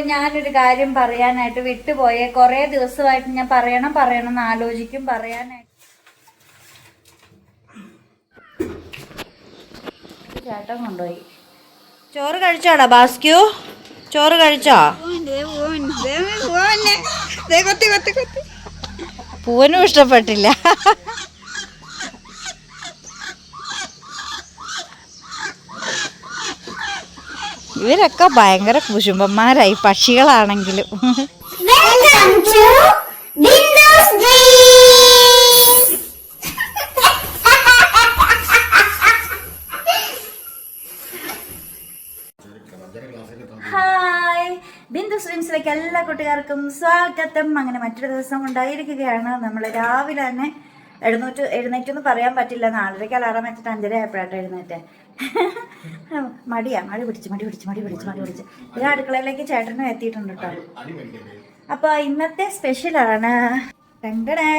ഞാനൊരു കാര്യം പറയാനായിട്ട് വിട്ടുപോയെ. കുറേ ദിവസമായിട്ട് ഞാൻ പറയണം പറയണം എന്ന് ആലോചിക്കും പറയാനായിട്ട്. ചേട്ടൻ കൊണ്ടുപോയി. ചോറ് കഴിച്ചോടാ ബാസ്ക്യൂ? ചോറ് കഴിച്ചോ? പൂവനും ഇഷ്ടപ്പെട്ടില്ല. ഇവരൊക്കെ ഭയങ്കര കുശുംബന്മാരായി പക്ഷികളാണെങ്കിലും. Welcome to Bindu's Dreams! Hi Bindu സ്ട്രീംസിലേക്ക് എല്ലാ കുട്ടികാർക്കും സ്വാഗതം. അങ്ങനെ മറ്റൊരു ദിവസം ഉണ്ടായിരിക്കുകയാണ്. നമ്മൾ രാവിലെ തന്നെ എഴുന്നൂറ്റ് എഴുന്നേറ്റെന്ന് പറയാൻ പറ്റില്ല. നാലരയ്ക്ക് അലാറം വെച്ചിട്ട് അഞ്ചര ആയപ്പോഴാട്ടോ എഴുന്നേറ്റ്. മടിയാ മടി പിടിച്ച് മടി പിടിച്ച് മടി പിടിച്ച് മടി പിടിച്ച്. ഇത് അടുക്കളയിലേക്ക് ചേട്ടനും എത്തിയിട്ടുണ്ട് കേട്ടോ അപ്പോൾ ഇന്നത്തെ സ്പെഷ്യലാണ്. ടങ്കടേ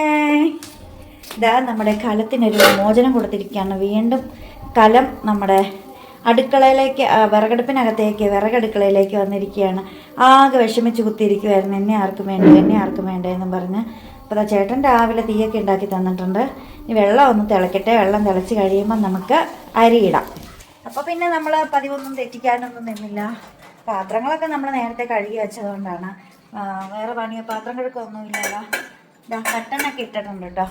ഇതാ നമ്മുടെ കലത്തിനൊരു മോചനം കൊടുത്തിരിക്കുകയാണ്. വീണ്ടും കലം നമ്മുടെ അടുക്കളയിലേക്ക് വിറകടുപ്പിനകത്തേക്ക് വിറകടുക്കളയിലേക്ക് വന്നിരിക്കുകയാണ്. ആകെ വിഷമിച്ച് കുത്തിയിരിക്കുമായിരുന്നു എന്നെ ആർക്കും വേണ്ട എന്നെ ആർക്കും വേണ്ട എന്നും പറഞ്ഞ്. അപ്പോൾ ചേട്ടൻ രാവിലെ തീയൊക്കെ ഉണ്ടാക്കി തന്നിട്ടുണ്ട്. ഇനി വെള്ളം ഒന്ന് തിളക്കട്ടെ. വെള്ളം തിളച്ച് കഴിയുമ്പോൾ നമുക്ക് അരിയിടാം അപ്പോൾ പിന്നെ നമ്മൾ പതിവൊന്നും തെറ്റിക്കാനൊന്നും നിന്നില്ല. പാത്രങ്ങളൊക്കെ നമ്മൾ നേരത്തെ കഴുകി വെച്ചതുകൊണ്ടാണ്. വേറെ പണിയോ പാത്രം കഴുക്കൊന്നുമില്ലല്ലോ ഇതാ കട്ടനൊക്കെ ഇട്ടിട്ടുണ്ട് കേട്ടോ.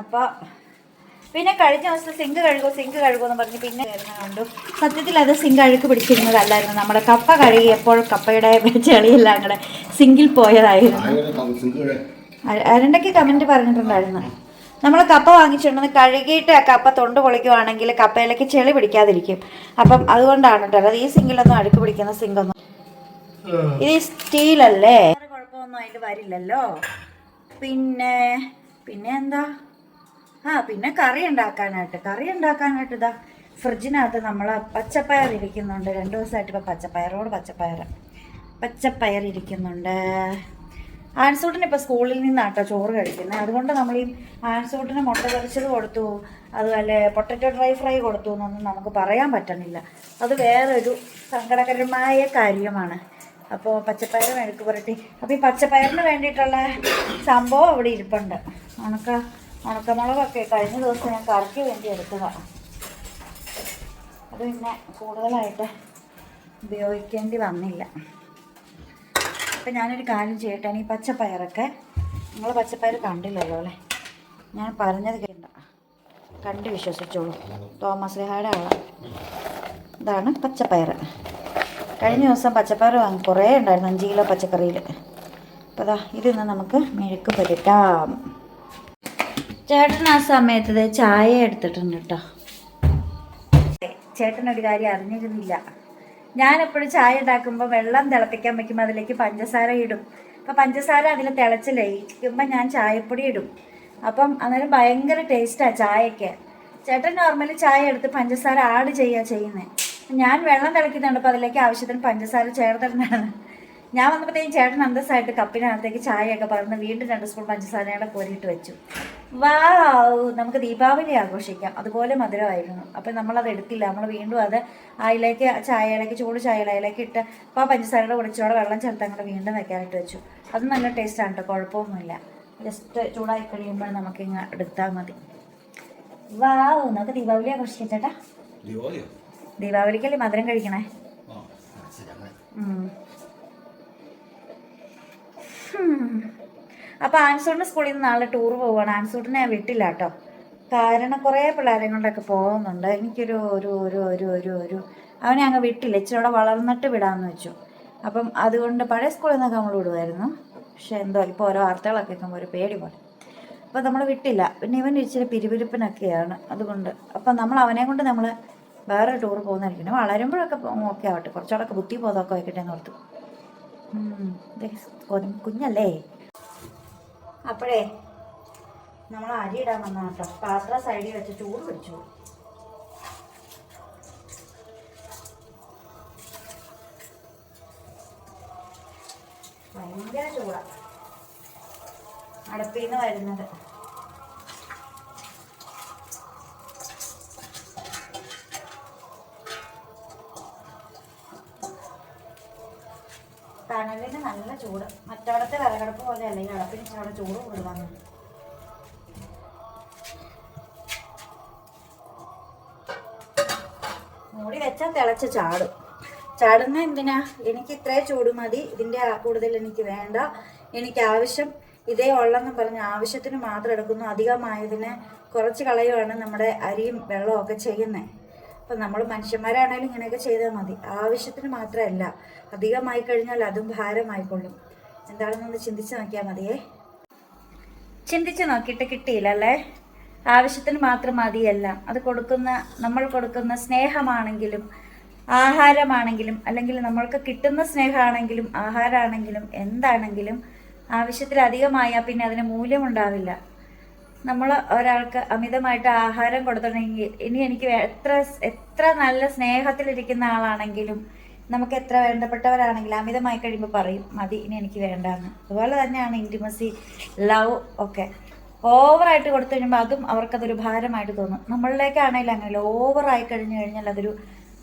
അപ്പോൾ പിന്നെ കഴിഞ്ഞ ദിവസം സിങ്ക് കഴുകും സിങ്ക് കഴുകുമെന്ന് പറഞ്ഞ് പിന്നെ വരുന്ന കണ്ടു. സത്യത്തിൽ അത് സിങ്ക് അഴുക്ക് പിടിച്ചിരുന്നതല്ലായിരുന്നു. നമ്മുടെ കപ്പ കഴുകിയപ്പോൾ കപ്പയുടെ ചെളിയെല്ലാം കൂടെ സിങ്കിൽ പോയതായിരുന്നു. അരണ്ടൊക്കെ കമന്റ് കമന്റ് പറഞ്ഞിട്ടുണ്ടായിരുന്നു. നമ്മൾ കപ്പ വാങ്ങിച്ചിട്ടുണ്ടെന്ന് കഴുകിയിട്ട് ആ കപ്പ തൊണ്ട് പൊളിക്കുവാണെങ്കിൽ കപ്പയിലേക്ക് ചെളി പിടിക്കാതിരിക്കും. അപ്പം അതുകൊണ്ടാണ് കേട്ടോ അത് ഈ സിങ്കിലൊന്നും അഴുക്ക് പിടിക്കുന്ന സിങ്കൊന്നും. ഇത് സ്റ്റീലല്ലേ? കുഴപ്പമൊന്നും അതിൽ വരില്ലല്ലോ. പിന്നെ പിന്നെ എന്താ? ആ പിന്നെ കറി ഉണ്ടാക്കാനായിട്ട് കറി ഉണ്ടാക്കാനായിട്ട് ഇതാ ഫ്രിഡ്ജിനകത്ത് നമ്മൾ പച്ചപ്പയർ ഇരിക്കുന്നുണ്ട്. രണ്ട് ദിവസമായിട്ട് ഇപ്പോൾ പച്ചപ്പയറോട് പച്ചപ്പയർ പച്ചപ്പയർ ഇരിക്കുന്നുണ്ട്. ആൻസൂട്ടിന് ഇപ്പോൾ സ്കൂളിൽ നിന്നാട്ടോ ചോറ് കഴിക്കുന്നത് അതുകൊണ്ട് നമ്മൾ ഈ ആൻസൂട്ടിന് മുട്ട പൊരിച്ചത് കൊടുത്തു അതുപോലെ പൊട്ടറ്റോ ഡ്രൈ ഫ്രൈ കൊടുത്തു എന്നൊന്നും നമുക്ക് പറയാൻ പറ്റണില്ല. അത് വേറൊരു സങ്കടകരമായ കാര്യമാണ്. അപ്പോൾ പച്ചപ്പയർ മെഴുക്ക് പുരട്ടി. അപ്പോൾ ഈ പച്ചപ്പയറിന് വേണ്ടിയിട്ടുള്ള സംഭവം അവിടെ ഇരിപ്പുണ്ട്. ഉണക്ക ഉണക്കമുളകൊക്കെ കഴിഞ്ഞ ദിവസം ഞാൻ കറിക്ക് വേണ്ടി എടുത്തതാണ് അത് പിന്നെ കൂടുതലായിട്ട് ഉപയോഗിക്കേണ്ടി വന്നില്ല. അപ്പം ഞാനൊരു കാര്യം ചെയ്യട്ടെ? ഈ പച്ചപ്പയറൊക്കെ നിങ്ങൾ പച്ചപ്പയർ കണ്ടില്ലല്ലോ അല്ലേ? ഞാൻ പറഞ്ഞത് കേട്ട കണ്ട് വിശ്വസിച്ചോളൂ. തോമസ് ലിഹായുടെ ആളാണ് ഇതാണ് പച്ചപ്പയർ കഴിഞ്ഞ ദിവസം പച്ചപ്പയർ വാങ്ങി കുറേ ഉണ്ടായിരുന്നു അഞ്ച് കിലോ പച്ചക്കറിയിൽ അപ്പോൾ അതാ ഇതിന്ന് നമുക്ക് മെഴുക്ക് പുരട്ടാം. ചേട്ടൻ ആ സമയത്ത് ചായ എടുത്തിട്ടുണ്ട് കേട്ടോ ചേട്ടനൊരു കാര്യം അറിഞ്ഞിരുന്നില്ല. ഞാൻ എപ്പോഴും ചായ ഉണ്ടാക്കുമ്പോൾ വെള്ളം തിളപ്പിക്കാൻ വയ്ക്കുമ്പോൾ അതിലേക്ക് പഞ്ചസാര ഇടും. അപ്പം പഞ്ചസാര അതിൽ തിളച്ച് ലയിക്കുമ്പോൾ ഞാൻ ചായപ്പൊടി ഇടും. അപ്പം അന്നേരം ഭയങ്കര ടേസ്റ്റാണ് ചായയ്ക്ക് ചേട്ടൻ നോർമലി ചായ എടുത്ത് പഞ്ചസാര ആഡ് ചെയ്യുക ചെയ്യുന്നത് ഞാൻ വെള്ളം തിളക്കുന്നുണ്ട് അപ്പോൾ അതിലേക്ക് ആവശ്യത്തിന് പഞ്ചസാര ചേർത്തിട്ടാണ് ഞാൻ വന്നപ്പോഴത്തേക്കും ചേട്ടൻ അന്തസ്സായിട്ട് കപ്പിനകത്തേക്ക് ചായയൊക്കെ പറഞ്ഞ് വീണ്ടും രണ്ട് സ്പൂൺ പഞ്ചസാരയുടെ കോരിയിട്ട് വെച്ചു. വാവ് നമുക്ക് ദീപാവലി ആഘോഷിക്കാം. അതുപോലെ മധുരമായിരുന്നു. അപ്പം നമ്മളത് എടുത്തില്ല. നമ്മൾ വീണ്ടും അത് അതിലേക്ക് ചായയിലേക്ക് ചൂട് ചായയിലേക്ക് ഇട്ട് അപ്പോൾ ആ പഞ്ചസാരയുടെ കുടിച്ചോടെ വെള്ളം ചേർത്ത് അങ്ങോട്ട് വീണ്ടും വെക്കാനായിട്ട് വെച്ചു. അത് നല്ല ടേസ്റ്റാണ് കേട്ടോ കുഴപ്പമൊന്നുമില്ല. ജസ്റ്റ് ചൂടായി കഴിയുമ്പോൾ നമുക്ക് ഇങ്ങ് എടുത്താൽ മതി. വാവ് നമുക്ക് ദീപാവലി ആഘോഷിക്കാം ചേട്ടാ. ദീപാവലിക്കല്ലേ മധുരം കഴിക്കണേ? ഉം. അപ്പോൾ ആൻസൂട്ടിന് സ്കൂളിൽ നിന്ന് നാളെ ടൂർ പോവാണ്. ആൻസൂട്ടിനെ ഞാൻ വിട്ടില്ല കേട്ടോ. കാരണം കുറേ പിള്ളേരെ കൊണ്ടൊക്കെ പോകുന്നുണ്ട്. എനിക്കൊരു ഒരു ഒരു ഒരു ഒരു ഒരു. അവനെ അങ്ങ് വിട്ടില്ല. ഇച്ചിരി കൂടെ വളർന്നിട്ട് വിടാമെന്ന് വെച്ചു. അപ്പം അതുകൊണ്ട് പഴയ സ്കൂളിൽ നിന്നൊക്കെ നമ്മൾ വിടുമായിരുന്നു പക്ഷെ എന്തോ ഇപ്പോൾ ഓരോ വാർത്തകളൊക്കെ കേൾക്കുമ്പോൾ ഒരു പേടി പോലെ. അപ്പോൾ നമ്മൾ വിട്ടില്ല. പിന്നെ ഇവൻ ഇച്ചിരി പിരിപിരിപ്പിനൊക്കെയാണ്. അതുകൊണ്ട് അപ്പം നമ്മൾ അവനെ കൊണ്ട് നമ്മൾ വേറെ ടൂർ പോകുന്നതായിരിക്കും. പിന്നെ വളരുമ്പോഴൊക്കെ ഓക്കെ ആവട്ടെ. കുറച്ചുകൂടെ ബുദ്ധി ബോധമൊക്കെ വയ്ക്കട്ടെ എന്ന് ഓർത്തു. കുഞ്ഞല്ലേ? അപ്പോഴേ നമ്മൾ അരി ഇടാൻ വന്ന കേട്ടോ. പാത്രം സൈഡിൽ വെച്ച് ചൂട് പിടിച്ചു. ഭയങ്കര ചൂടാ. അടുപ്പിൽ നിന്ന് വരുന്നത്. തണലിന് നല്ല ചൂട്. മറ്റവിടത്തെ പോലെ അല്ല അടപ്പിന് പോലെ ചൂട് കൂടുതലാണ് മൂടി വെച്ചാൽ തിളച്ച് ചാടും. ചാടുന്ന എന്തിനാ? എനിക്ക് ഇത്രേ ചൂട് മതി. ഇതിന്റെ കൂടുതൽ എനിക്ക് വേണ്ട. എനിക്ക് ആവശ്യം ഇതേ ഉള്ളെന്നും പറഞ്ഞ് ആവശ്യത്തിന് മാത്രം എടുക്കുന്നു. അധികമായതിനെ കുറച്ച് കളയുവാണ് നമ്മുടെ അരിയും വെള്ളവും ഒക്കെ ചെയ്യുന്നത് അപ്പം നമ്മൾ മനുഷ്യന്മാരാണേലും ഇങ്ങനെയൊക്കെ ചെയ്താൽ മതി. ആവശ്യത്തിന് മാത്രമല്ല. അധികമായി കഴിഞ്ഞാൽ അതും ഭാരമായിക്കൊള്ളും. എന്താണെന്നൊന്ന് ചിന്തിച്ച് നോക്കിയാൽ മതിയേ. ചിന്തിച്ച് നോക്കിയിട്ട് കിട്ടിയില്ല അല്ലേ? ആവശ്യത്തിന് മാത്രം മതിയല്ല. അത് കൊടുക്കുന്ന നമ്മൾ കൊടുക്കുന്ന സ്നേഹമാണെങ്കിലും ആഹാരമാണെങ്കിലും അല്ലെങ്കിൽ നമ്മൾക്ക് കിട്ടുന്ന സ്നേഹമാണെങ്കിലും ആഹാരമാണെങ്കിലും എന്താണെങ്കിലും ആവശ്യത്തിലധികമായാൽ പിന്നെ അതിന് മൂല്യമുണ്ടാവില്ല. നമ്മൾ ഒരാൾക്ക് അമിതമായിട്ട് ആഹാരം കൊടുത്തിട്ടുണ്ടെങ്കിൽ ഇനി എനിക്ക് എത്ര എത്ര നല്ല സ്നേഹത്തിലിരിക്കുന്ന ആളാണെങ്കിലും നമുക്ക് എത്ര വേണ്ടപ്പെട്ടവരാണെങ്കിലും അമിതമായി കഴിയുമ്പോൾ പറയും മതി ഇനി എനിക്ക് വേണ്ടാന്ന്. അതുപോലെ തന്നെയാണ് ഇന്റിമസി ലവ് ഒക്കെ. ഓവറായിട്ട് കൊടുത്തു കഴിയുമ്പോൾ അതും അവർക്കതൊരു ഭാരമായിട്ട് തോന്നും. നമ്മളിലേക്കാണെങ്കിലും അങ്ങനെ ഓവറായി കഴിഞ്ഞു കഴിഞ്ഞാൽ അതൊരു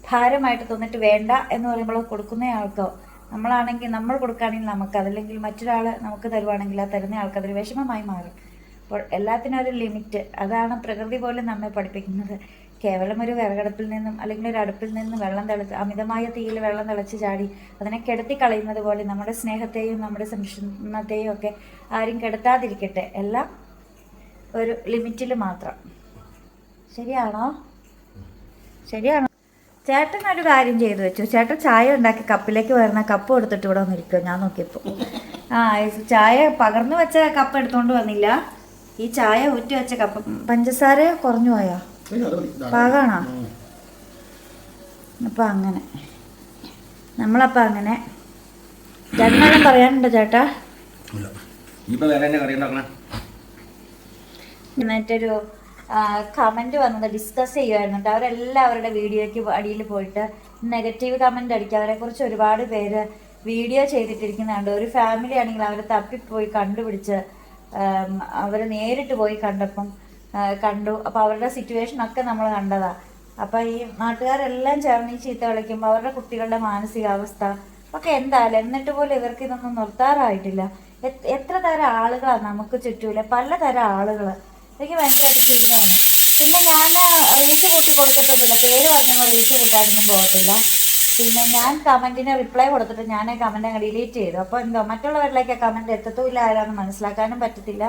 ഭാരമായിട്ട് തോന്നിട്ട് വേണ്ട എന്ന് പറയുമ്പോൾ കൊടുക്കുന്ന ആൾക്കോ? നമ്മളാണെങ്കിൽ നമ്മൾ കൊടുക്കുകയാണെങ്കിൽ നമുക്ക് അതല്ലെങ്കിൽ മറ്റൊരാൾ നമുക്ക് തരുവാണെങ്കിൽ ആ തരുന്ന ആൾക്ക് അതൊരു വിഷമമായി മാറും. അപ്പോൾ എല്ലാത്തിനും ഒരു ലിമിറ്റ് അതാണ് പ്രകൃതി പോലും നമ്മെ പഠിപ്പിക്കുന്നത്. കേവലം ഒരു വിറകടുപ്പിൽ നിന്നും അല്ലെങ്കിൽ ഒരു അടുപ്പിൽ നിന്നും വെള്ളം തിളച്ച് അമിതമായ തീയിൽ വെള്ളം തിളച്ച് ചാടി അതിനെ കെടുത്തി കളയുന്നത് പോലെ നമ്മുടെ സ്നേഹത്തെയും നമ്മുടെ സംരക്ഷണത്തെയും ഒക്കെ ആരും കെടുത്താതിരിക്കട്ടെ. എല്ലാം ഒരു ലിമിറ്റിൽ മാത്രം. ശരിയാണോ? ശരിയാണോ? ചേട്ടൻ ഒരു കാര്യം ചെയ്തു വെച്ചു. ചേട്ടൻ ചായ ഉണ്ടാക്കി കപ്പിലേക്ക് വരുന്ന കപ്പ് കൊടുത്തിട്ട് ഇവിടെ വന്നിരിക്കുമോ ഞാൻ നോക്കിയപ്പോൾ ആ ചായ പകർന്നു വെച്ച കപ്പ് എടുത്തുകൊണ്ട് വന്നില്ല. ഈ ചായ ഊറ്റി വെച്ച കപ്പ്. പഞ്ചസാര കുറഞ്ഞു പോയോ? പാകാണോ? അപ്പം അങ്ങനെ. നമ്മളപ്പം അങ്ങനെ. ചേട്ടനെല്ലാം പറയാനുണ്ടോ ചേട്ടാ? എന്നിട്ടൊരു കമന്റ് വന്നത് ഡിസ്കസ് ചെയ്യുമായിരുന്നു അവരെല്ലാവരുടെ വീഡിയോയ്ക്ക് അടിയിൽ പോയിട്ട് നെഗറ്റീവ് കമന്റ് അടിക്കുക. അവരെക്കുറിച്ച് ഒരുപാട് പേര് വീഡിയോ ചെയ്തിട്ടിരിക്കുന്നുണ്ട്. ഒരു ഫാമിലി ആണെങ്കിൽ അവരെ തപ്പിപ്പോയി കണ്ടുപിടിച്ച് അവർ നേരിട്ട് പോയി കണ്ടപ്പം കണ്ടു. അപ്പോൾ അവരുടെ സിറ്റുവേഷൻ ഒക്കെ നമ്മൾ കണ്ടതാ. അപ്പോൾ ഈ നാട്ടുകാരെല്ലാം ചേർന്ന് ഈ ചീത്ത കളിക്കുമ്പോൾ അവരുടെ കുട്ടികളുടെ മാനസികാവസ്ഥ ഒക്കെ എന്തായാലും എന്നിട്ട് പോലും ഇവർക്ക് ഇതൊന്നും നിർത്താറായിട്ടില്ല. എത്ര തരം ആളുകളാണ് നമുക്ക് ചുറ്റൂല? പലതരം ആളുകൾ എനിക്ക് ഭയങ്കരമായിട്ട് ഫീലാണ് പിന്നെ ഞാൻ റീച്ച് കൂട്ടി കൊടുത്തിട്ടൊന്നുമില്ല. പേര് പറഞ്ഞപ്പോൾ റീച്ച് കൂട്ടാനൊന്നും പോകത്തില്ല. പിന്നെ ഞാൻ കമന്റിന് റിപ്ലൈ കൊടുത്തിട്ട് ഞാൻ കമന്റ് അങ്ങ് ഡിലീറ്റ് ചെയ്തു. അപ്പോൾ എന്തോ മറ്റുള്ളവരിലേക്ക് കമന്റ് എത്തത്തുമില്ല ആരാന്ന് മനസ്സിലാക്കാനും പറ്റത്തില്ല.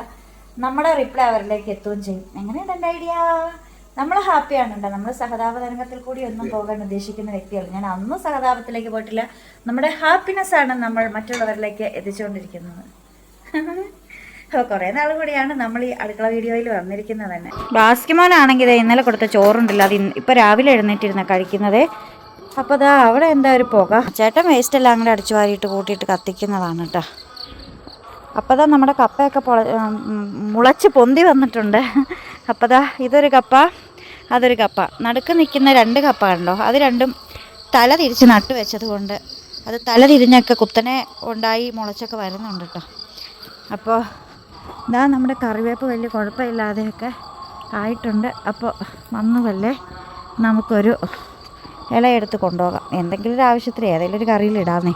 നമ്മുടെ റിപ്ലൈ അവരിലേക്ക് എത്തുകയും ചെയ്യും. എങ്ങനെയാണ് എന്റെ ഐഡിയ നമ്മൾ ഹാപ്പിയാണ് കേട്ടോ. നമ്മൾ സഹതാപ തരംഗത്തിൽ കൂടി ഒന്നും പോകാൻ ഉദ്ദേശിക്കുന്ന വ്യക്തിയാണ് ഞാൻ അന്നും സഹതാപത്തിലേക്ക് പോയിട്ടില്ല. നമ്മുടെ ഹാപ്പിനെസ് ആണ് നമ്മൾ മറ്റുള്ളവരിലേക്ക് എത്തിച്ചുകൊണ്ടിരിക്കുന്നത്. കുറേ നാൾ കൂടിയാണ് നമ്മൾ ഈ അടുക്കള വീഡിയോയിൽ വന്നിരിക്കുന്നത് തന്നെ. ബാസ്കിമോനാണെങ്കിൽ ഇന്നലെ കൊടുത്ത ചോറുണ്ടല്ലോ. അത് ഇപ്പോൾ രാവിലെ എഴുന്നേറ്റിരുന്ന കഴിക്കുന്നത്. അപ്പോൾ അതാ അവിടെ എന്താ ഒരു പുക. ചേട്ടൻ വേസ്റ്റ് എല്ലാം കൂടെ അടിച്ചു വാരിയിട്ട് കൂട്ടിയിട്ട് കത്തിക്കുന്നതാണ് കേട്ടോ. അപ്പോൾ ദാ നമ്മുടെ കപ്പയൊക്കെ പൊള മുളച്ച് പൊന്തി വന്നിട്ടുണ്ട്. അപ്പോൾ ദാ ഇതൊരു കപ്പ അതൊരു കപ്പ. നടുക്ക് നിൽക്കുന്ന രണ്ട് കപ്പ കണ്ടോ? അത് രണ്ടും തല തിരിച്ച് നട്ടു വെച്ചതുകൊണ്ട് അത് തല തിരിഞ്ഞൊക്കെ കുത്തനെ ഉണ്ടായി മുളച്ചൊക്കെ വരുന്നുണ്ട് കേട്ടോ അപ്പോൾ ഇതാ നമ്മുടെ കറിവേപ്പ് വലിയ കുഴപ്പമില്ലാതെയൊക്കെ ആയിട്ടുണ്ട്. അപ്പോൾ വന്നതല്ലേ നമുക്കൊരു ഇലയെടുത്ത് കൊണ്ടുപോകാം. എന്തെങ്കിലും ഒരു ആവശ്യത്തിന് ഏതെങ്കിലും ഒരു കറിയിലിടാന്നേ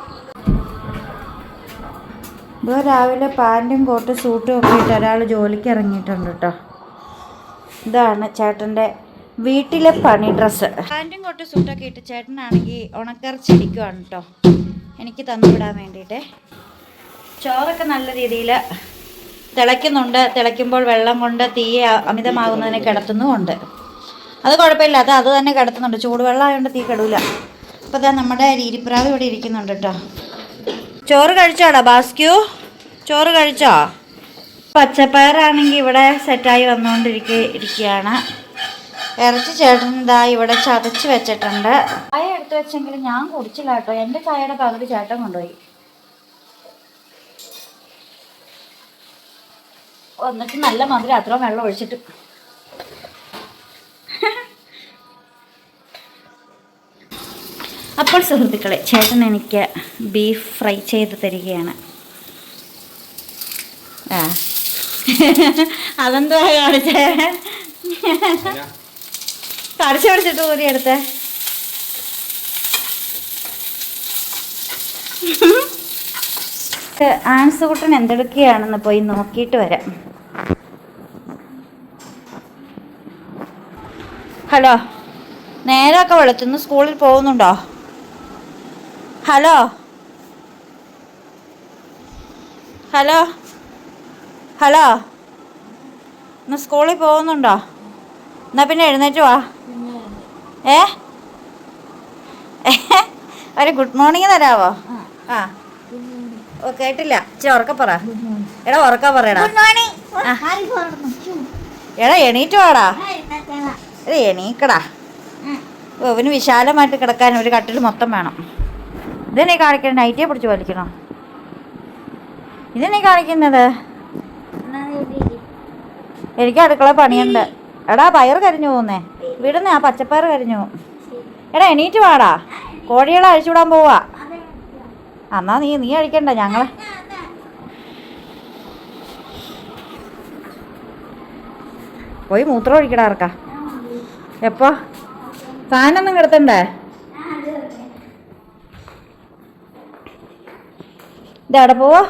ഇപ്പോൾ രാവിലെ പാന്റും കോട്ടും സൂട്ടും ഒക്കെ ഇട്ട് ഒരാൾ ജോലിക്ക് ഇറങ്ങിയിട്ടുണ്ട് കേട്ടോ ഇതാണ് ചേട്ടന്റെ വീട്ടിലെ പണി ഡ്രസ്സ്. പാന്റും കോട്ടും സൂട്ടൊക്കെ ഇട്ട് ചേട്ടനാണെങ്കിൽ ഉണക്കറച്ചിരിക്കുവാണ് കേട്ടോ എനിക്ക് തന്നുവിടാൻ വേണ്ടിയിട്ട്. ചോറൊക്കെ നല്ല രീതിയിൽ തിളയ്ക്കുന്നുണ്ട്. തിളയ്ക്കുമ്പോൾ വെള്ളം കൊണ്ട് തീ അമിതമാകുന്നതിനെ കിടത്തുന്നുമുണ്ട് അത് കുഴപ്പമില്ല. അത് അത് തന്നെ കിടത്തുന്നുണ്ട്. ചൂടുവെള്ളം ആയതുകൊണ്ട് തീ കെടൂല. അപ്പോൾ അതാ നമ്മുടെ രീതിപ്രാവ് ഇവിടെ ഇരിക്കുന്നുണ്ട് കേട്ടോ ചോറ് കഴിച്ചോടാ ബാസ്ക്യു? ചോറ് കഴിച്ചോ? പച്ചപ്പയറാണെങ്കിൽ ഇവിടെ സെറ്റായി വന്നുകൊണ്ടിരിക്ക ഇരിക്കുകയാണ്. ഇറച്ചി ചേട്ടൻ ഇവിടെ ചതച്ച് വെച്ചിട്ടുണ്ട്. ചായ എടുത്ത് വെച്ചെങ്കിൽ ഞാൻ കുടിച്ചില്ല കേട്ടോ. എന്റെ ചായയുടെ പകുതി ചേട്ടൻ കൊണ്ടുപോയി. വന്നിട്ട് നല്ല മധുരം അത്രയും വെള്ളം ഒഴിച്ചിട്ട്. അപ്പോൾ സുഹൃത്തുക്കളെ ചേട്ടൻ എനിക്ക് ബീഫ് ഫ്രൈ ചെയ്ത് തരികയാണ്. ആ. അതെന്തുവാ കാണിച്ചേ? കടിച്ചു പിടിച്ചിട്ട് ഊരി എടുത്തേ. ആൻസുകുട്ടൻ എന്തെടുക്കുകയാണെന്ന് പോയി നോക്കിയിട്ട് വരാം. ഹലോ. നേരമൊക്കെ വെളുത്തുനിന്ന് സ്കൂളിൽ പോകുന്നുണ്ടോ? ഹലോ? ഹലോ? ഹലോ? ഇന്ന് സ്കൂളിൽ പോകുന്നുണ്ടോ? എന്നാ പിന്നെ എഴുന്നേറ്റ് വാ. ഏ? ഒരു ഗുഡ് മോർണിംഗ് തരാവോ? ആ. ഓ കേട്ടില്ല. ഇച്ചിരി ഉറക്ക പറ. എടാ ഉറക്ക പറയടാ. എടാ എണീറ്റ് വാടാ. എടാ എണീക്കടാ. ഓ ഇവന് വിശാലമായിട്ട് കിടക്കാൻ ഒരു കട്ടിൽ മൊത്തം വേണം. ഇതെന്നെ കാണിക്കണം നൈറ്റിയെ പിടിച്ച് വലിക്കണം? ഇതെന്നെ കാണിക്കുന്നത്? എനിക്ക് അടുക്കള പണിയുണ്ട്. എടാ പയർ കരിഞ്ഞു പോകുന്നേ വിടുന്നേ ആ പച്ചപ്പയർ കരിഞ്ഞു എടാ എണീറ്റ് വാടാ. കോഴികളെ അഴിച്ചുവിടാൻ പോവാ. എന്നാ നീ നീ അഴിക്കണ്ട ഞങ്ങളെ. പോയി മൂത്രം ഒഴിക്കടാ ഇറക്ക എപ്പോ? ഫാനൊന്നും കിടത്തണ്ടേ? ഇതെവിടെ പോവാ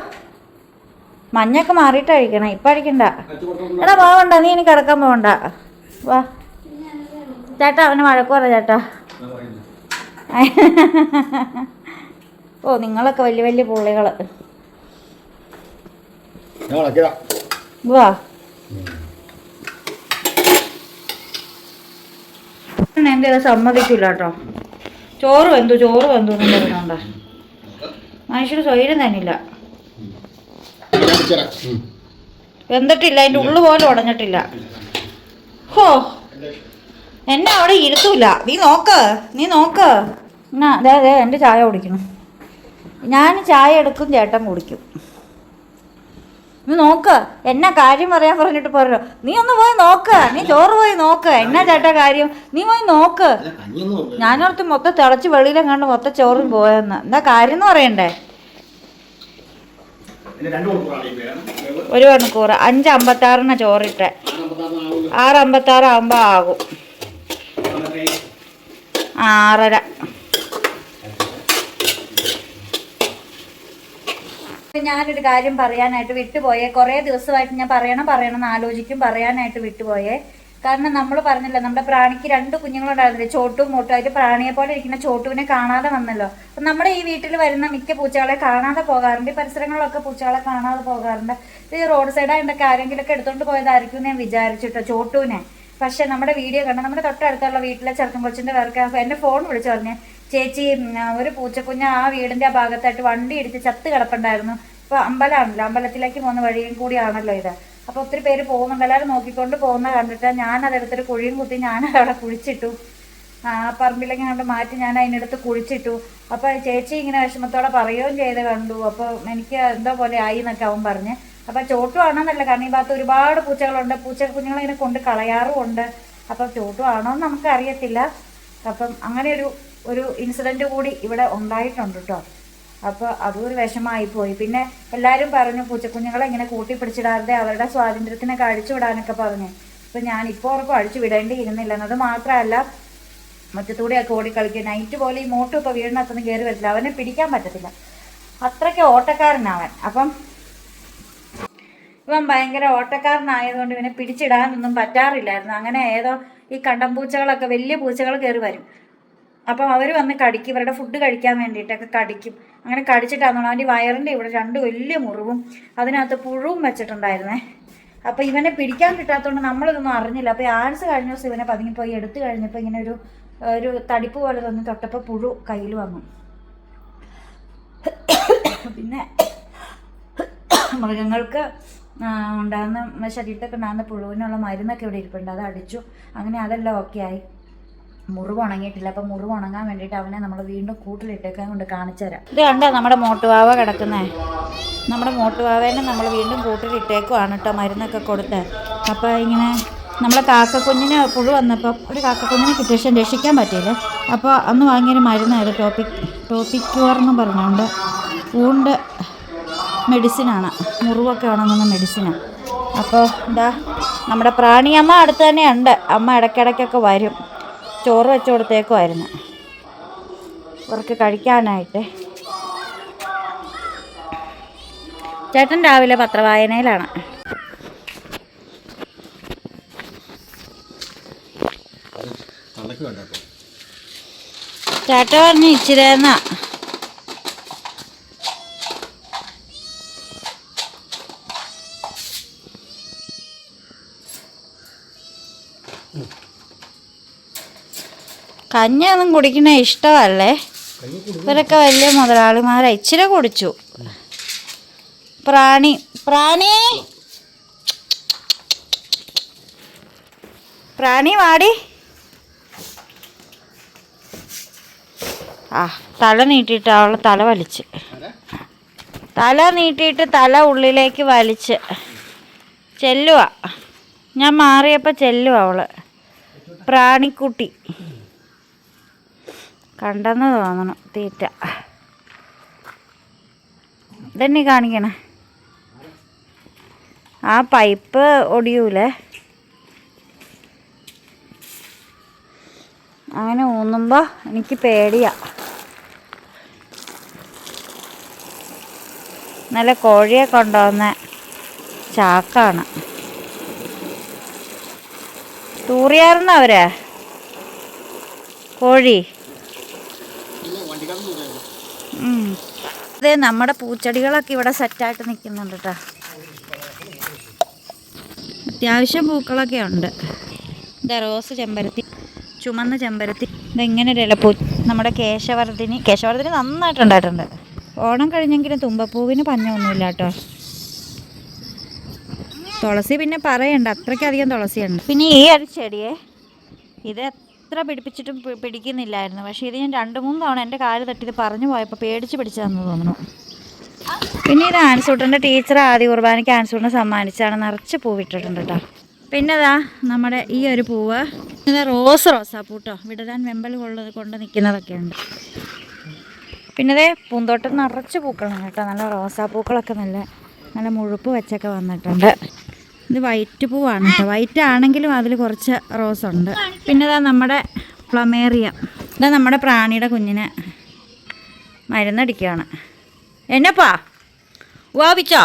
മഞ്ഞൊക്കെ മാറിയിട്ട് അഴിക്കണം ഇപ്പം അഴിക്കണ്ട എടാ പോവണ്ട നീ ഇനി കിടക്കാൻ പോവണ്ട. വാ. ചേട്ടാ അവന് വഴക്ക് പറ ചേട്ടാ. ഓ നിങ്ങളൊക്കെ വലിയ വലിയ പുള്ളികൾ സമ്മതിക്കൂല വാ. എന്റെ സമ്മതിക്കില്ല കേട്ടോ. ചോറ് വെന്തു ചോറ് വെന്തു എന്നും മനുഷ്യന് സ്വൈര്യം തന്നില്ല. വെന്തിട്ടില്ല അതിന്റെ ഉള്ളു പോലും ഉടഞ്ഞിട്ടില്ല. ഹോ. എന്നെ അവിടെ ഇരുത്തൂല. നീ നോക്ക് നീ നോക്ക്. എന്നാ അതെ അതെ എന്റെ ചായ കുടിക്കണം. ഞാൻ ചായ എടുക്കും ചേട്ടൻ കുടിക്കും. നീ നോക്ക് എന്നാ കാര്യം പറയാൻ പറഞ്ഞിട്ട് പറഞ്ഞു നീ ഒന്ന് പോയി നോക്ക് നീ ചോറ് പോയി നോക്ക്. എന്നാ ചേട്ടാ കാര്യം? നീ പോയി നോക്ക്. ഞാനോർത്ത് മൊത്തം തിളച്ച് വെളിയിലെങ്ങാണ്ട് മൊത്തം ചോറും പോയെന്ന്. എന്താ കാര്യം എന്ന് പറയണ്ടേ രണ്ട് മണിക്കൂറാണ് ഈ വേണം ഒരു മണിക്കൂർ അഞ്ച് അമ്പത്താറിന് ചോറിട്ടെ. ആറ് അമ്പത്താറ് ആകുമ്പോൾ ആകും. ആറര. ഞാനൊരു കാര്യം പറയാനായിട്ട് വിട്ടുപോയേ. കുറേ ദിവസമായിട്ട് ഞാൻ പറയണം പറയണം എന്ന് ആലോചിക്കും. പറയാനായിട്ട് വിട്ടുപോയേ. കാരണം നമ്മൾ പറഞ്ഞില്ല നമ്മുടെ പ്രാണിക്ക് രണ്ട് കുഞ്ഞുങ്ങളുണ്ടായിരുന്നില്ലേ? ചോട്ടും മോട്ടും. അതിൽ പ്രാണിയെ പോലെ ഇരിക്കുന്ന ചോട്ടുവിനെ കാണാതെ വന്നല്ലോ. അപ്പം നമ്മുടെ ഈ വീട്ടിൽ വരുന്ന മിക്ക പൂച്ചകളെ കാണാതെ പോകാറുണ്ട്. ഈ പരിസരങ്ങളിലൊക്കെ പൂച്ചകളെ കാണാതെ പോകാറുണ്ട്. ഈ റോഡ് സൈഡായിട്ടൊക്കെ ആരെങ്കിലുമൊക്കെ എടുത്തോണ്ട് പോയതായിരിക്കും ഞാൻ വിചാരിച്ചിട്ടോ ചോട്ടുവിനെ. പക്ഷെ നമ്മുടെ വീഡിയോ കണ്ട നമ്മുടെ തൊട്ടടുത്തുള്ള വീട്ടിലെ ചെറുക്കൻ കൊച്ചിന്റെ പേർക്ക് എന്റെ ഫോൺ വിളിച്ചു പറഞ്ഞ് ചേച്ചി ഒരു പൂച്ചക്കുഞ്ഞ് ആ വീടിന്റെ ആ ഭാഗത്തായിട്ട് വണ്ടി ഇടിച്ച് ചത്ത് കിടപ്പുണ്ടായിരുന്നു. ഇപ്പൊ അമ്പലമാണല്ലോ അമ്പലത്തിലേക്ക് പോകുന്ന വഴിയും കൂടിയാണല്ലോ ഇത്. അപ്പൊ ഒത്തിരി പേര് പോകുന്നുണ്ട് എല്ലാവരും നോക്കിക്കൊണ്ട് പോകുന്ന കണ്ടിട്ട് ഞാൻ അതെടുത്തൊരു കുഴിയും കുത്തി ഞാൻ അവിടെ കുഴിച്ചിട്ടു. ആ പറമ്പിലേക്ക് കണ്ട് മാറ്റി ഞാൻ അതിനടുത്ത് കുഴിച്ചിട്ടു. അപ്പൊ ചേച്ചി ഇങ്ങനെ വിഷമത്തോടെ പറയുകയും ചെയ്ത് കണ്ടു. അപ്പൊ എനിക്ക് എന്തോ പോലെ ആയി എന്നൊക്കെ അവൻ പറഞ്ഞ്. അപ്പൊ ചോട്ടു ആണെന്നല്ല കാരണം ഈ ഭാഗത്ത് ഒരുപാട് പൂച്ചകളുണ്ട്. പൂച്ച കുഞ്ഞുങ്ങളെ ഇങ്ങനെ കൊണ്ട് കളയാറും ഉണ്ട് അപ്പൊ ചോട്ടു ആണോ എന്ന് നമുക്ക് അറിയത്തില്ല. അപ്പം അങ്ങനെ ഒരു ഒരു ഇൻസിഡന്റ് കൂടി ഇവിടെ ഉണ്ടായിട്ടുണ്ട് കേട്ടോ അപ്പോൾ അതും ഒരു വിഷമായി പോയി. പിന്നെ എല്ലാവരും പറഞ്ഞു പൂച്ചക്കുഞ്ഞുങ്ങളെ ഇങ്ങനെ കൂട്ടിപ്പിടിച്ചിടാതെ അവരുടെ സ്വാതന്ത്ര്യത്തിനൊക്കെ അഴിച്ചു വിടാനൊക്കെ പറഞ്ഞു. അപ്പം ഞാൻ ഇപ്പോൾ ഉറപ്പ് അഴിച്ചു വിടേണ്ടിയിരുന്നില്ല. എന്നത് മാത്രമല്ല മുറ്റത്തൂടെയൊക്കെ ഓടിക്കളിക്കുക നൈറ്റ് പോലെ ഈ മോട്ടും ഇപ്പോൾ വീടിനകത്തൊന്നും കയറി വരില്ല അവനെ പിടിക്കാൻ പറ്റത്തില്ല. അത്രയ്ക്ക് ഓട്ടക്കാരനാവൻ. അപ്പം ഇവൻ ഭയങ്കര ഓട്ടക്കാരനായതുകൊണ്ട് ഇവനെ പിടിച്ചിടാനൊന്നും പറ്റാറില്ലായിരുന്നു. അങ്ങനെ ഏതോ ഈ കണ്ടം പൂച്ചകളൊക്കെ വലിയ പൂച്ചകൾ കയറി വരും. അപ്പം അവർ വന്ന് കടിക്കും ഇവരുടെ ഫുഡ് കഴിക്കാൻ വേണ്ടിയിട്ടൊക്കെ കടിക്കും. അങ്ങനെ കടിച്ചിട്ടാണെന്നോ അവന്റെ വയറിന്റെ ഇവിടെ രണ്ട് വലിയ മുറിവും അതിനകത്ത് പുഴുവും വെച്ചിട്ടുണ്ടായിരുന്നേ. അപ്പോൾ ഇവനെ പിടിക്കാൻ കിട്ടാത്തതുകൊണ്ട് നമ്മളിതൊന്നും അറിഞ്ഞില്ല. അപ്പോൾ ആഴ്ച കഴിഞ്ഞ ദിവസം ഇവനെ പതുങ്ങിപ്പോയി എടുത്തു കഴിഞ്ഞപ്പോൾ ഇങ്ങനെ ഒരു ഒരു തടിപ്പ് പോലെ തന്നെ തൊട്ടപ്പോൾ പുഴു കയ്യിൽ വന്നു. പിന്നെ മൃഗങ്ങൾക്ക് ഉണ്ടാകുന്ന ശരീരത്തൊക്കെ ഉണ്ടാകുന്ന പുഴുവിനുള്ള മരുന്നൊക്കെ ഇവിടെ ഇരിപ്പുണ്ട്. അത് അടിച്ചു. അങ്ങനെ അതെല്ലാം ഓക്കെ ആയി മുറിവ് ഉണങ്ങിയിട്ടില്ല. അപ്പം മുറിവ് ഉണങ്ങാൻ വേണ്ടിട്ട് അവനെ നമ്മൾ വീണ്ടും കൂട്ടിലിട്ടേക്കാൻ കൊണ്ട് കാണിച്ചു തരാം. ഇത് കണ്ടോ നമ്മുടെ മോട്ടുവാവ കിടക്കുന്നേ? നമ്മുടെ മോട്ടുവാവേനെ നമ്മൾ വീണ്ടും കൂട്ടിലിട്ടേക്കുവാണ് കേട്ടോ മരുന്നൊക്കെ കൊടുത്ത്. അപ്പോൾ ഇങ്ങനെ നമ്മളെ കാക്കക്കുഞ്ഞിന് പുഴു വന്നപ്പോൾ ഒരു കാക്കക്കുഞ്ഞിനെ കിട്ടിയ രക്ഷിക്കാൻ പറ്റിയില്ല? അപ്പോൾ അന്ന് വാങ്ങിയൊരു മരുന്നായത് ടോപ്പിക് ടോപ്പിക് ക്യൂർ എന്ന് പറഞ്ഞുകൊണ്ട് ഊണ്ട് മെഡിസിനാണ് മുറിവൊക്കെ ഉണങ്ങുന്ന മെഡിസിനാണ് അപ്പോൾ എന്താ നമ്മുടെ പ്രാണിയമ്മ അടുത്ത് തന്നെ ഉണ്ട് അമ്മ ഇടയ്ക്കിടയ്ക്കൊക്കെ വരും. ചോറ് വെച്ച് കൊടുത്തേക്കുമായിരുന്നു ഇവർക്ക് കഴിക്കാനായിട്ട്. ചേട്ടൻ രാവിലെ പത്രവായനയിലാണ്. ചേട്ടൻ പറഞ്ഞു ഇച്ചിരി എന്നാ കഞ്ഞൊന്നും കുടിക്കണ ഇഷ്ടമല്ലേ? ഇവരൊക്കെ വലിയ മുതലാളിമാരെ. ഇച്ചിരി കുടിച്ചു. പ്രാണി പ്രാണി! പ്രാണി വാടി. ആ തല നീട്ടിയിട്ട് അവളെ തല വലിച്ച്. തല നീട്ടിയിട്ട് തല ഉള്ളിലേക്ക് വലിച്ച്. ചെല്ലുക ഞാൻ മാറിയപ്പോൾ ചെല്ലുക അവൾ. പ്രാണിക്കുട്ടി. കണ്ടെന്ന് തോന്നണം തീറ്റ. ഇതന്നെ കാണിക്കണേ. ആ പൈപ്പ് ഒടിയൂലേ? അങ്ങനെ ഊന്നുമ്പോൾ എനിക്ക് പേടിയാ. നല്ല കോഴിയെ കൊണ്ടുവന്ന ചാക്കാണ്. തൂറിയായിരുന്നു അവരെ? കോഴി. അതെ നമ്മുടെ പൂച്ചെടികളൊക്കെ ഇവിടെ സെറ്റായിട്ട് നിൽക്കുന്നുണ്ട് കേട്ടോ. അത്യാവശ്യം പൂക്കളൊക്കെ ഉണ്ട്. ഇതാ റോസ് ചെമ്പരത്തി ചുമന്ന ചെമ്പരത്തി. ഇതെങ്ങനെ ഒരു ഇലപ്പൂ നമ്മുടെ കേശവർദ്ധിനി കേശവർദ്ധിനി നന്നായിട്ടുണ്ടായിട്ടുണ്ട് ഓണം കഴിഞ്ഞെങ്കിലും തുമ്പപ്പൂവിന് പഞ്ഞമൊന്നുമില്ല കേട്ടോ. തുളസി പിന്നെ പറയണ്ട അത്രയ്ക്കധികം തുളസിയുണ്ട്. പിന്നെ ഈ ഒരു ചെടിയെ ഇത് എത്ര പിടിപ്പിച്ചിട്ടും പിടിക്കുന്നില്ലായിരുന്നു. പക്ഷേ ഇത് ഞാൻ രണ്ട് മൂന്ന് തവണ എന്റെ കാൽ തട്ടി ഇത് പറഞ്ഞു പോയപ്പോൾ പേടിച്ച് പിടിച്ചതെന്ന് തോന്നുന്നു. പിന്നെ ഇത് ആൻസൂട്ടന്റെ ടീച്ചർ ആദ്യ കുർബാനയ്ക്ക് ആൻസൂട്ടിനെ സമ്മാനിച്ചാണ് നിറച്ച് പൂവിട്ടിട്ടുണ്ട് കേട്ടോ. പിന്നെ ഇതാ നമ്മുടെ ഈ ഒരു പൂവ്. ഇത് റോസ് റോസാ കേട്ടോ വിടരാൻ വെമ്പൽ കൊള്ളത് കൊണ്ട് നിൽക്കുന്നതൊക്കെ ഉണ്ട് പിന്നെ ഇതേ പൂന്തോട്ടം നിറച്ച് പൂക്കളാണ് കേട്ടോ. നല്ല റോസാ പൂക്കളൊക്കെ നല്ല നല്ല മുഴുപ്പ് വെച്ചൊക്കെ വന്നിട്ടുണ്ട്. ഇത് വൈറ്റ് പൂവാണ് കേട്ടോ വൈറ്റ് ആണെങ്കിലും അതിൽ കുറച്ച് റോസ് ഉണ്ട്. പിന്നെ ഇതാ നമ്മുടെ പ്ലമേറിയ ഇതാ നമ്മുടെ പ്രാണിയുടെ കുഞ്ഞിനെ മരുന്നടിക്കുകയാണ് എന്നപ്പാ? വാപിച്ചോ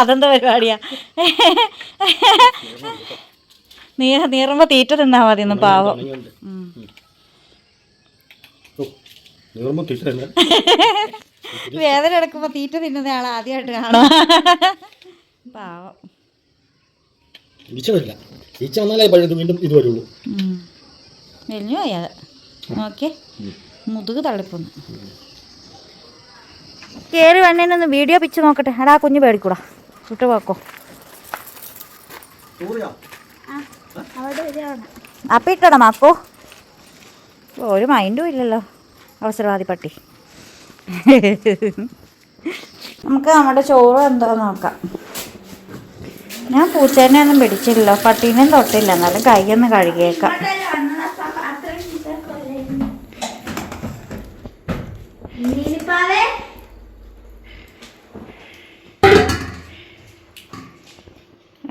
അതെന്താ പരിപാടിയാ? നീ നീറുമ്പോ തീറ്റ തിന്നാ മതി ഒന്ന് പാവം. വേദന എടുക്കുമ്പോ തീറ്റ തിന്നുന്ന ആൾ ആദ്യമായിട്ട് കാണാം പാവം. ഈച്ച വരില്ല. ഈച്ച വന്നാലേ പഴുത് വീണ്ടും ഇത് വരുള്ളൂ. മെലിഞ്ഞു പോയി അത്. നോക്കിയേ. മുതുക് തള്ളിപ്പോന്നു കേറി വണ്ണേനൊന്ന് വീഡിയോ പിച്ച് നോക്കട്ടെ. എടാ കുഞ്ഞ് പേടിക്കൂടാ. വിട്ടു പോക്കോ. അപ്പൊ ഇട്ടടാ മാക്കോ ഒരു മൈൻഡും ഇല്ലല്ലോ. അവസരവാദി പട്ടി നമുക്ക് നമ്മുടെ ചോറ് എന്തോ നോക്കാം. ഞാൻ പൂച്ചേനെ ഒന്നും പിടിച്ചില്ല. പട്ടീനെയും തൊട്ടില്ല. എന്നാലും കൈയൊന്ന് കഴുകിയേക്കാം.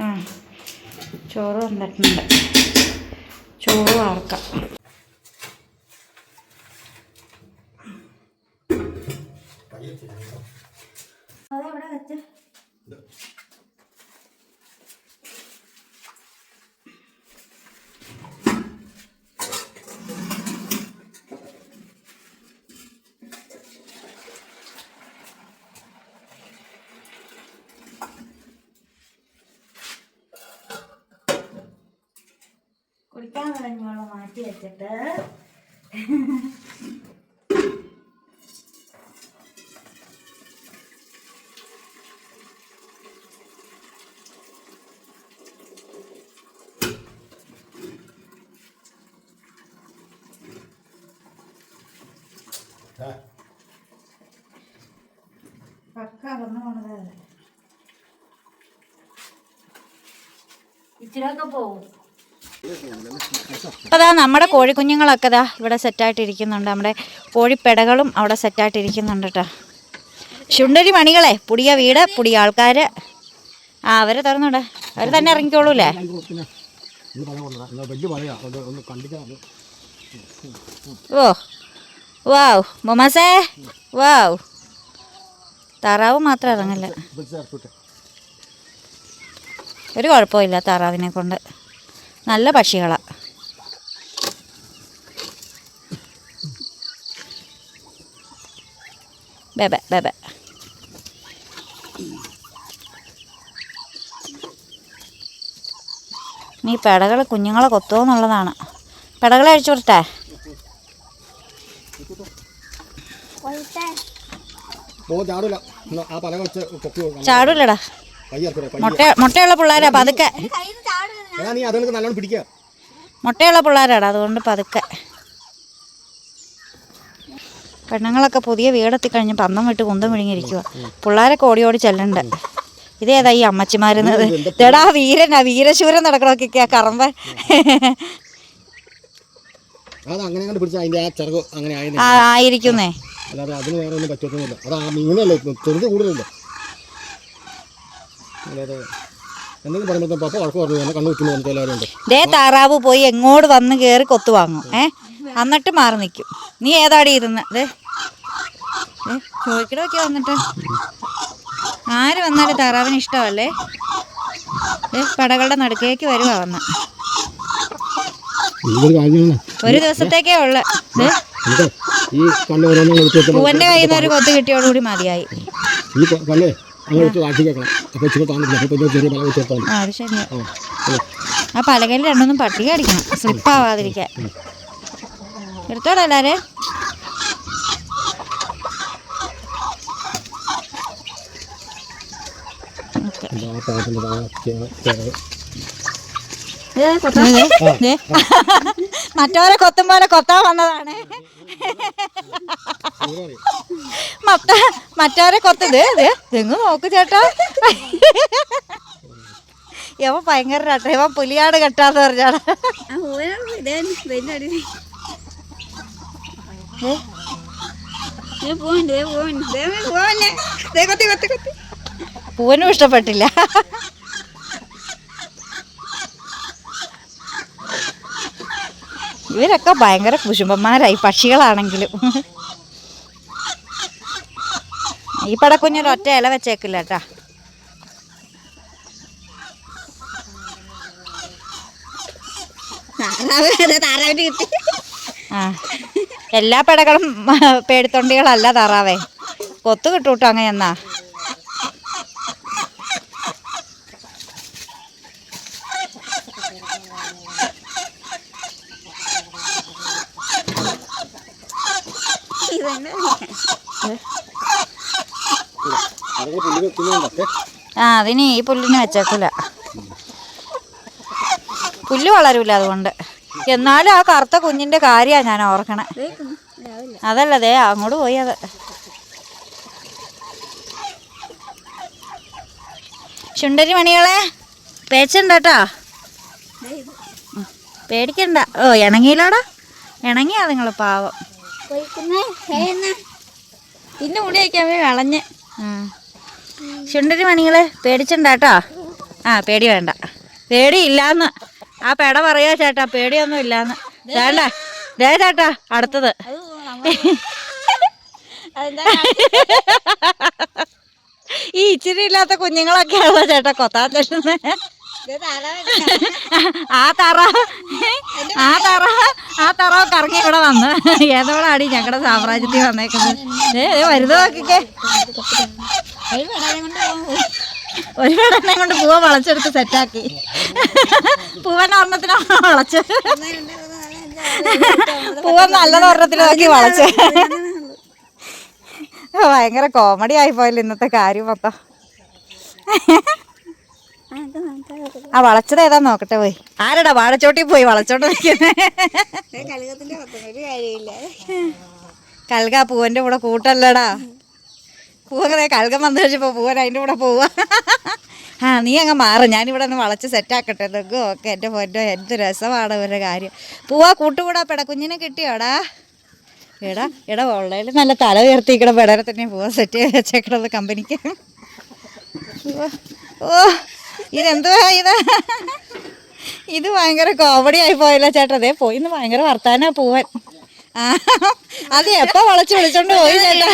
ആ ചോറ് വന്നിട്ടുണ്ട്. ചോറ് വാർക്കാം അതെവിടെ വെച്ച് കുടിക്കാൻ കഴിഞ്ഞോളം മാറ്റി വെച്ചിട്ട്. പക്ക വന്നു പോണതല്ലേ ഇച്ചിരിയൊക്കെ പോവും. അതാ നമ്മുടെ കോഴിക്കുഞ്ഞുങ്ങളൊക്കെ ദാ ഇവിടെ സെറ്റായിട്ടിരിക്കുന്നുണ്ട് നമ്മുടെ കോഴിപ്പെടകളും അവിടെ സെറ്റായിട്ടിരിക്കുന്നുണ്ട് കേട്ടോ ശുണ്ടരി മണികളെ പുതിയ വീട് പുതിയ ആൾക്കാർ ആ അവരെ തുറന്നൂടെ. അവർ തന്നെ ഇറങ്ങിക്കോളൂല്ലേ ഇത് ഓ വാവ്. മൊമാസേ വാവ്. താറാവ് മാത്രം ഇറങ്ങില്ല? ഒരു കുഴപ്പമില്ല താറാവിനെ കൊണ്ട്. നല്ല പക്ഷികളാ. ബേബെ ബേബെ നീ പെടകൾ കുഞ്ഞുങ്ങളെ കൊത്തുമോ എന്നുള്ളതാണ്. പെടകളെ അഴിച്ചു കൊടുത്തേ ചാടൂലടാ മുട്ട മുട്ടയുള്ള പിള്ളേരാ പതുക്കെ. ഏതാ നീ അതെനിക്ക് നല്ലോണം പിടിക്കുക മുട്ടയുള്ള പിള്ളേരാടാ അതുകൊണ്ട് പതുക്കെ. പെണ്ണുങ്ങളൊക്കെ പുതിയ വീടെത്തി കഴിഞ്ഞ് പന്തം വിട്ട് കുന്തം വിഴുങ്ങിയിരിക്കുക പിള്ളേരൊക്കെ ഓടി ഓടി ചെല്ലണ്ട് ഇതേതാ ഈ അമ്മച്ചിമാരുന്നത് ഇതെടാ വീരനാ വീരശൂരൻ നടക്കണൊക്കെ കറമ്പ. അത് അങ്ങനെ കണ്ട് പിടിച്ച അതിന്റെ ആ ചെറുക് അങ്ങനെ ആയിരിക്കുന്നേ. അല്ലാതെ അതിന് വേറെ ഒന്നും പറ്റത്തൊന്നുമില്ല. അത് ആ മീനല്ലേ ചെറുത് കൂടുതലല്ല? അല്ലാതെ എന്തെങ്കിലും പറയുമ്പോൾ പപ്പ വഴക്ക് പറഞ്ഞു എന്നെ കണ്ണു വെക്കുന്നു പറഞ്ഞിട്ട് എല്ലാവരും ഉണ്ട്. ദേ താറാവ് പോയി എങ്ങോട്ട് വന്ന് കയറി കൊത്തു വാങ്ങും. ഏ? എന്നിട്ട് മാറി നിൽക്കും. നീ ഏതാടി ഇരുന്ന്? ദേ. ചോദിക്കടൊക്കെ വന്നിട്ട്. ആര് വന്നാലും താറാവിന് ഇഷ്ടമല്ലേ? ഏ പടകളുടെ നടുക്കേക്ക് വരുവാ വന്ന്. ഒരു ദിവസത്തേക്കേ ഉള്ള. പൂവന്റെ കയ്യിൽ നിന്ന് ഒരു കൊത്ത് കിട്ടിയോടുകൂടി മതിയായി. അങ്ങനെ എടുത്ത് താഴ്ത്തി വെക്കണം അപ്പോൾ ഇച്ചിരി താന്നില്ല അപ്പോൾ ഇത് ചെറിയ പല വെച്ച് ആ അത് ശരിയാ. അല്ലേ ആ പലകയിൽ രണ്ടൊന്നും പട്ടിക അടിക്കണം. സ്ലിപ്പാവാതിരിക്കാൻ എടുത്തോടാ എല്ലാരെ. എന്താ ആ പാട്ടിന്റെ ആ ചെ- ചെറുത് ദേ. മറ്റവരെ കൊത്തും പോലെ കൊത്താൻ വന്നതാണ്. മറ്റവരെ കൊത്തത് തെങ്ങ് നോക്ക് ചേട്ടാ. ഇവ ഭയങ്കര രട്ട ഇവ പുലിയാട് കെട്ടാന്ന് പറഞ്ഞാണ്. പൂവനും ഇഷ്ടപ്പെട്ടില്ല. ഇവരൊക്കെ ഭയങ്കര കുശുംബന്മാരായി പക്ഷികളാണെങ്കിലും. ഈ പടക്കുഞ്ഞൊരു ഒറ്റ ഇല വെച്ചേക്കില്ല കേട്ടാ. ആ എല്ലാ പടകളും പേടിത്തൊണ്ടികളല്ല താറാവേ. കൊത്തു കിട്ടൂട്ടോ അങ്ങനെ എന്നാ ആ അതിന് ഈ പുല്ലിന് വെച്ചേക്കില്ല പുല്ല് വളരൂല അതുകൊണ്ട്. എന്നാലും ആ കറുത്ത കുഞ്ഞിന്റെ കാര്യാ ഞാൻ ഓർക്കണേ. അതല്ല ദേ അങ്ങോട്ട് പോയി അത്. ചുണ്ടരി മണികളെ പേച്ചുണ്ടോ പേടിക്കണ്ട. ഓ ഇണങ്ങിയിലോടാ ഇണങ്ങിയാ നിങ്ങൾ പാവം. പിന്നെ മുടി വയ്ക്കാൻ വേണ്ടി കളഞ്ഞ് ചുണ്ടരി മണികളെ പേടിച്ചുണ്ടാട്ടോ ആ പേടി വേണ്ട. പേടി ഇല്ലാന്ന്. ആ പേട പറയാ ചേട്ടാ? പേടിയൊന്നും ഇല്ലാന്ന്. വേണ്ട. ദേ ചേട്ടാ അടുത്തത്. ഈ ഇച്ചിരി ഇല്ലാത്ത കുഞ്ഞുങ്ങളൊക്കെയാണല്ലോ ചേട്ടാ കൊത്താൻ തരുന്നത് ആ താറാവ് ആ താറാവ് ആ താറാവ് കറങ്ങി ഇവിടെ വന്ന്. ഏതോളാടി ഞങ്ങളുടെ സാമ്രാജ്യത്തിൽ വന്നേക്കുന്നത്? ഏ വരുത് വരുന്നത് നോക്കിക്കേ. ഒരു വേടനെ കൊണ്ട് പൂവ വളച്ചെടുത്ത് സെറ്റാക്കി. പൂവൻ ഒരെണ്ണത്തിന് വളച്ച് പൂവൻ നല്ലത് നോക്കി വളച്ച് ഭയങ്കര കോമഡി ആയി പോയല്ലോ ഇന്നത്തെ കാര്യം മൊത്തം. ആ വളച്ചത് ഏതാ നോക്കട്ടെ പോയി. ആരടാ വാഴച്ചോട്ടി പോയി വളച്ചോട്ട് കൽക പൂവന്റെ കൂടെ കൂട്ടല്ലടാ. പൂവനെ കൽകം വന്നു കഴിച്ചപ്പോ പൂവൻ അതിന്റെ കൂടെ പോവാ. ആ നീ അങ്ങ് മാറും. ഞാനിവിടെ ഒന്ന് വളച്ച് സെറ്റാക്കട്ടെ എന്തൊക്കെ ഓക്കെ എന്റെ പൊന്നോ എന്ത് രസമാണ് ഇവരുടെ കാര്യം. പൂവാ കൂട്ടുകൂടാ പെട. കുഞ്ഞിനെ കിട്ടിയോടാ? എടാ എടാ ഉള്ളതിൽ നല്ല തല ഉയർത്തിക്കണ പെടരെ തന്നെ പൂവാ സെറ്റ് ചെയ്ത് വെച്ചേക്കണത് കമ്പനിക്ക് ഓ ഇതെന്തുവാ ഇത്? ഇത് ഭയങ്കര കോമഡി ആയി പോയല്ലോ ചേട്ടാ. അതേ പോയി ഇന്ന് ഭയങ്കര വർത്താനാ പോവാൻ. ആ അത് എപ്പോ വളച്ച് വിളിച്ചോണ്ട് പോയി ചേട്ടാ?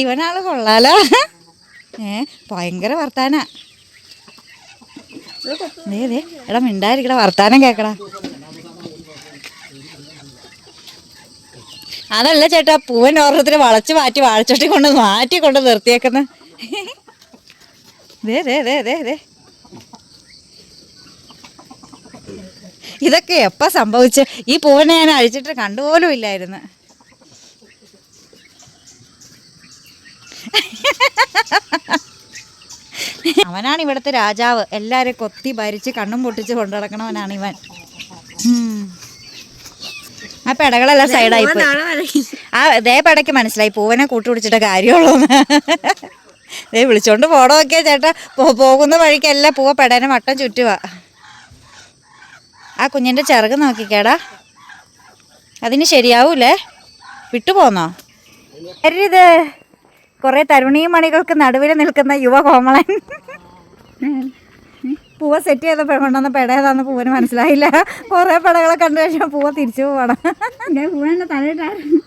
ഇവനാൾ കൊള്ളാലോ. ഏ ഭയങ്കര വർത്താനാ. ദേ ദേ എടാ മിണ്ടായിരിക്കടാ വർത്താനം കേക്കടാ. അതല്ല ചേട്ടാ പൂവൻ ഓർമ്മത്തിന് വളച്ച് മാറ്റി വാഴച്ചോട്ടി കൊണ്ട് മാറ്റി കൊണ്ട് നിർത്തിയേക്കുന്ന. ദേ ദേ ദേ ദേ ദേ. ഇതൊക്കെ എപ്പോൾ സംഭവിച്ച്? ഈ പൂവിനെ ഞാൻ അഴിച്ചിട്ട് കണ്ടുപോലും ഇല്ലായിരുന്നു. അവനാണ് ഇവിടുത്തെ രാജാവ്. എല്ലാവരും കൊത്തി ഭരിച്ച് കണ്ണും പൊട്ടിച്ച് കൊണ്ടു നടക്കണവനാണ് ഇവൻ ആ പെടകളെല്ലാം സൈഡായി ആ ദേ പടയ്ക്ക് മനസ്സിലായി. പൂവനെ കൂട്ടുപിടിച്ചിട്ട് കാര്യമുള്ളൂന്ന്. ദേ വിളിച്ചോണ്ട് പോടോ ഒക്കെ ചേട്ടാ. പോകുന്ന വഴിക്കല്ല പൂവ പെടാനും വട്ടം ചുറ്റുവാ. ആ കുഞ്ഞിന്റെ ചിറക് നോക്കിക്കേടാ. അതിന് ശരിയാവൂലേ? വിട്ടുപോന്നോ ഇത് കുറേ തരുണീ മണികൾക്ക് നടുവിൽ നിൽക്കുന്ന യുവ കോമളൻ. പൂവ സെറ്റ് ചെയ്ത കൊണ്ടുവന്ന പെടേതാന്ന് പൂവന് മനസ്സിലായില്ല. കുറേ പടകളെ കണ്ടു കഴിഞ്ഞാൽ പൂവ തിരിച്ചു പോവാണ്. പൂവെന്നെ തലയിട്ടായിരുന്നു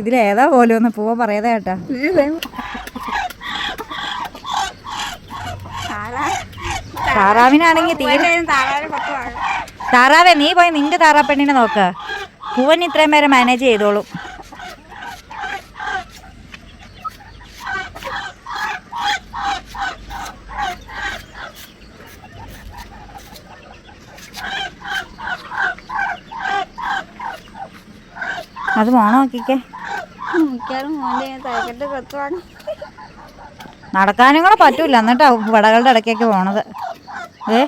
ഇതിലേതാ പോലെ ഒന്ന് പൂവ പറയതാ കേട്ടാ. താറാവിനാണെങ്കിൽ തീരെ താറാവേ നീ പോയി നിന്റെ താറാപ്പെണ്ണിനെ നോക്ക. പൂവൻ ഇത്രയും പേരെ മാനേജ് ചെയ്തോളും. അത് പോണോ നോക്കിക്കേ? നടക്കാനും കൂടെ പറ്റൂല. എന്നിട്ടാ വടകളുടെ ഇടയ്ക്കൊക്കെ പോണത്. ഏ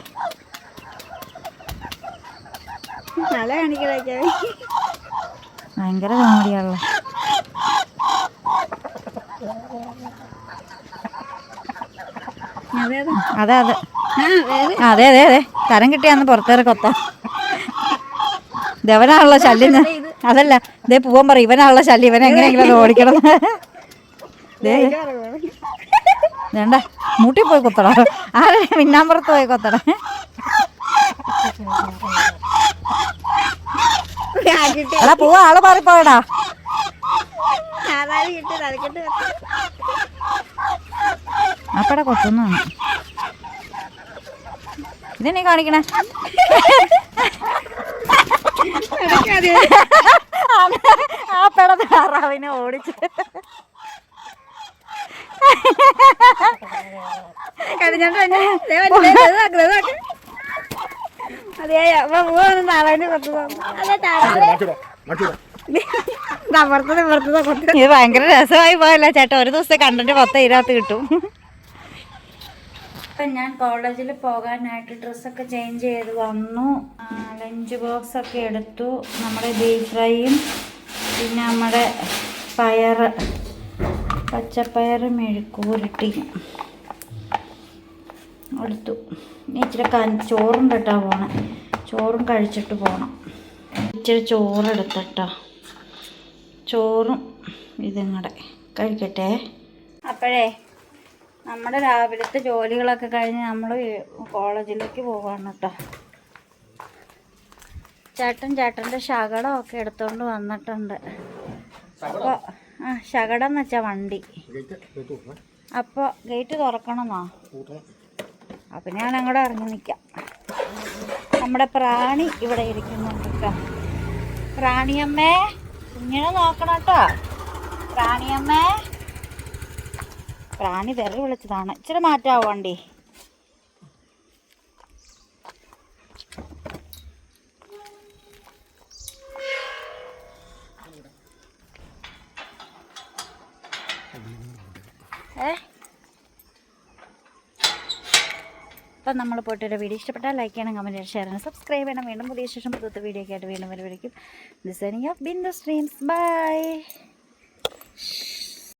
ഭയങ്കര കോമഡിയാണല്ലോ അതെ അതെ. അതെ അതെ. അതെ തരം കിട്ടിയാന്ന് പുറത്തേറെ കൊത്ത ദേവനാണല്ലോ ശല്യം അതല്ല ഇതേ പോവാൻ പറയും ഇവനാണല്ലോ ശല്യം ഇവൻ എങ്ങനെയെങ്കിലും ഓടിക്കണം. വേണ്ട മൂട്ടി പോയി കൊത്തടാ ആരെ മിന്നാമ്പുറത്ത് പോയി കൊത്തടാ അല്ല പൂവ ആൾ മാറിപ്പോയടാ. അപ്പടെ കൊത്തുന്നാണ് ഇതെന്നെ കാണിക്കണേ? പെട താറാവിനെ ഓടിച്ച്. അതെ താറാവിനെ അതെ താറാവ്. പുറത്തത് കൊത്തു ഇത് ഭയങ്കര രസമായി പോയല്ല ചേട്ടാ. ഒരു ദിവസത്തെ കണ്ടന്റ് മൊത്തം ഇതിനകത്ത് കിട്ടും. ഇപ്പം ഞാൻ കോളേജിൽ പോകാനായിട്ട് ഡ്രസ്സൊക്കെ ചേഞ്ച് ചെയ്ത് വന്നു. ലഞ്ച് ബോക്സ് ഒക്കെ എടുത്തു. നമ്മുടെ ബീഫ് ഫ്രൈയും പിന്നെ നമ്മുടെ പയർ പച്ചപ്പയർ മെഴുക്കൂരട്ടിയും എടുത്തു. ഇനി ഇച്ചിരി ക ചോറും കേട്ടാ പോണേ. ചോറും കഴിച്ചിട്ട് പോകണം ഇച്ചിരി ചോറെടുത്തട്ടോ. ചോറും ഇതും കൂടെ കഴിക്കട്ടെ. അപ്പോഴേ നമ്മുടെ രാവിലത്തെ ജോലികളൊക്കെ കഴിഞ്ഞ് നമ്മൾ കോളേജിലേക്ക് പോവാണ് കേട്ടോ. ചേട്ടൻ ചേട്ടന്റെ ശകടം ഒക്കെ എടുത്തുകൊണ്ട് വന്നിട്ടുണ്ട്. അപ്പോൾ ആ ശകടം എന്ന് വെച്ചാൽ വണ്ടി. അപ്പോൾ ഗേറ്റ് തുറക്കണമെന്നോ. അപ്പം ഞാൻ അങ്ങോട്ട് ഇറങ്ങി നിൽക്കാം നമ്മുടെ പ്രാണി ഇവിടെ ഇരിക്കുന്നുണ്ട് കേട്ടോ പ്രാണിയമ്മേ കുഞ്ഞിനെ നോക്കണം കേട്ടോ പ്രാണിയമ്മേ. പ്രാണി തെറി വിളിച്ചതാണ്. ഇച്ചിരി മാറ്റാവോ വണ്ടി? ഏ? അപ്പം നമ്മൾ പോയിട്ടൊരു വീഡിയോ ഇഷ്ടപ്പെട്ടാൽ ലൈക്ക് ചെയ്യണം കമന്റ് ചെയ്യണം ഷെയർ ചെയ്യണം സബ്സ്ക്രൈബ് ചെയ്യണം. വീണ്ടും പുതിയ ശേഷം പുതുത്ത വീഡിയോ ആയിട്ട് വീണ്ടും വരുമായിരിക്കും designing of Bindu's dreams by